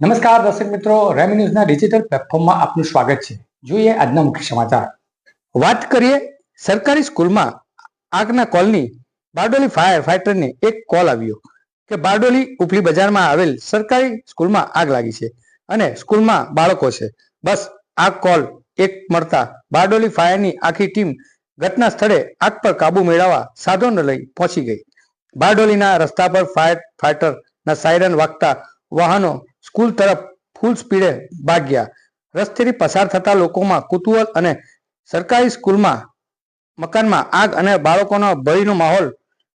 નમસ્કાર દર્શક મિત્રો, રેમી ન્યૂઝના ડિજિટલ પ્લેટફોર્મમાં આપનું સ્વાગત છે. જોઈએ આજના મુખ્ય સમાચાર. વાત કરીએ સરકારી સ્કૂલમાં આગના કોલની બારડોલી ફાયર ફાઈટરને એક કોલ આવ્યો કે બારડોલી ઉપલી બજારમાં આવેલ સરકારી સ્કૂલમાં આગ લાગી છે અને સ્કૂલમાં બાળકો છે. બસ આ કોલ એક મળતા બારડોલી ફાયરની આખી ટીમ ઘટના સ્થળે આગ પર કાબુ મેળવવા સાધનો લઈ પહોંચી ગઈ. બારડોલીના રસ્તા પર ફાયર ફાઈટરના સાયરન વાગતા વાહનો સ્કૂલ તરફ ફૂલ સ્પીડે ભાગ્યા. રસ્તેથી પસાર થતા લોકોમાં કુતૂહલ અને સરકારી સ્કૂલમાં મકાનમાં આગ અને બાળકોનો ભયનો માહોલ.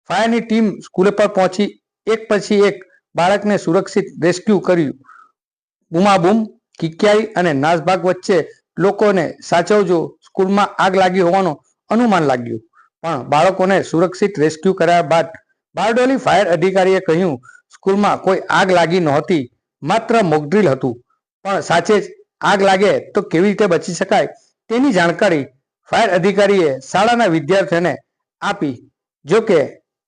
ફાયરની ટીમ સ્કૂલે પર પહોંચી. એક પછી એક બાળકને સુરક્ષિત રેસ્ક્યુ કર્યું. બૂમાબૂમ કિક્યાઈ અને નાસભાગ વચ્ચે લોકોને સાચવજો. સ્કૂલમાં આગ લાગી હોવાનું અનુમાન લાગ્યું. પણ બાળકોને સુરક્ષિત રેસ્ક્યુ કર્યા બાદ બારડોલી ફાયર અધિકારીએ કહ્યું, સ્કૂલમાં કોઈ આગ લાગી નહોતી. માત્ર મોકડ્રીલ હતું. પણ સાચે જ આગ લાગે તો કેવી રીતે બચી શકાય તેની જાણકારી ફાયર અધિકારીએ શાળાના વિદ્યાર્થીઓને આપી. જો કે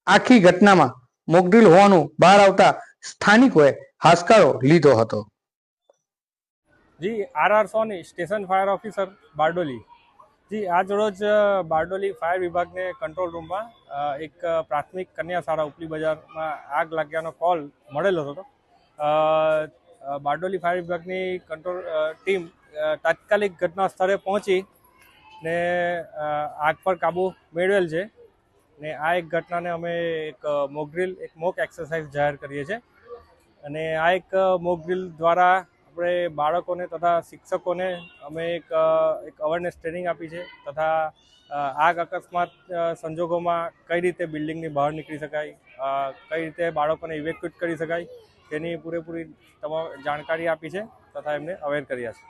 આખી ઘટનામાં મોકડ્રીલ હોવાનું બહાર આવતા સ્થાનિકોએ હાશકારો લીધો હતો. G R R Soni station fire officer Bardoli. જી, આજ રોજ બારડોલી ફાયર વિભાગને કંટ્રોલ રૂમમાં એક પ્રાથમિક કન્યા શાળા ઉપલી બજારમાં આગ લાગ્યાનો કોલ મળેલો હતો. બારડોલી ફાયર વિભાગની કંટ્રોલ ટીમ તાત્કાલિક ઘટના સ્થળે પહોંચી ને આગ પર કાબુ મેળવેલ છે. ને આ એક ઘટનાને અમે એક મોકડ્રીલ એક મોક એક્સરસાઇઝ જાહેર કરીએ છીએ. અને આ એક મોકડ્રીલ દ્વારા આપણે બાળકોને તથા શિક્ષકોને અમે એક એક અવેરનેસ ટ્રેનિંગ આપી છે તથા આગ અકસ્માત સંજોગોમાં કઈ રીતે બિલ્ડિંગની બહાર નીકળી શકાય કઈ રીતે બાળકોને ઇવેક્યુટ કરી શકાય તેની પૂરેપૂરી તમામ જાણકારી આપી છે તથા એમને અવેર કર્યા છે.